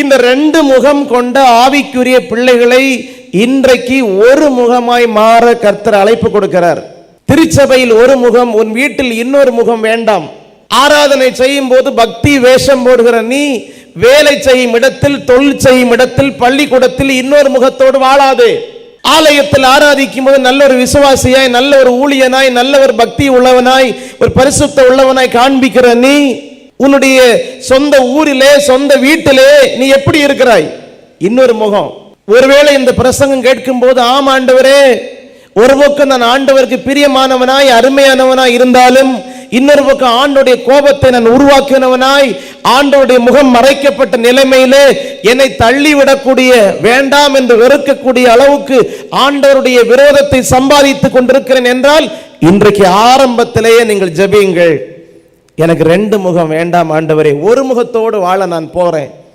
இந்த ரெண்டு முகம் கொண்ட ஆவிக்குரிய பிள்ளைகளை இன்றைக்கு ஒரு முகமாய் மாற கர்த்தர் அழைப்பு கொடுக்கிறார். திருச்சபையில் ஒரு முகம் உன் வீட்டில் இன்னொரு முகம் வேண்டாம். ஆராதனை செய்யும் போது பக்தி வேஷம் போடுகிற நீ வேலை செய்யும் இடத்தில் தொழில் செய்யும் இடத்தில் பள்ளிக்கூடத்தில் இன்னொரு முகத்தோடு வாழாதே. ஆலயத்தில் ஆராதிக்கும் போது நல்ல ஒரு விசுவாசியாய் நல்ல ஒரு ஊழியனாய் நல்ல ஒரு பக்தி உள்ளவனாய் ஒரு பரிசுத்த உள்ளவனாய் காண்பிக்கிற நீ உன்னுடைய சொந்த ஊரிலே சொந்த வீட்டிலே நீ எப்படி இருக்கிறாய்? இன்னொரு முகம். ஒருவேளை இந்த பிரசங்கம் கேட்கும் போது ஆம் ஆண்டவரே ஒரு பக்கம் நான் ஆண்டவருக்கு பிரியமானவனாய் அருமையானவனாய் இருந்தாலும் இன்னொரு பக்கம் ஆண்டோடைய கோபத்தை நான் உருவாக்கினவனாய் ஆண்டோடைய முகம் மறைக்கப்பட்ட நிலைமையிலே என்னை தள்ளிவிடக்கூடிய வேண்டாம் என்று வெறுக்கக்கூடிய அளவுக்கு ஆண்டவருடைய விரோதத்தை சம்பாதித்துக் கொண்டிருக்கிறேன் என்றால் இன்றைக்கு ஆரம்பத்திலேயே நீங்கள் ஜெபியுங்கள். எனக்கு ரெண்டு முகம் வேண்டாம் ஆண்டவரே. ஒரு முகத்தோடு வாழ நான் போறேன்.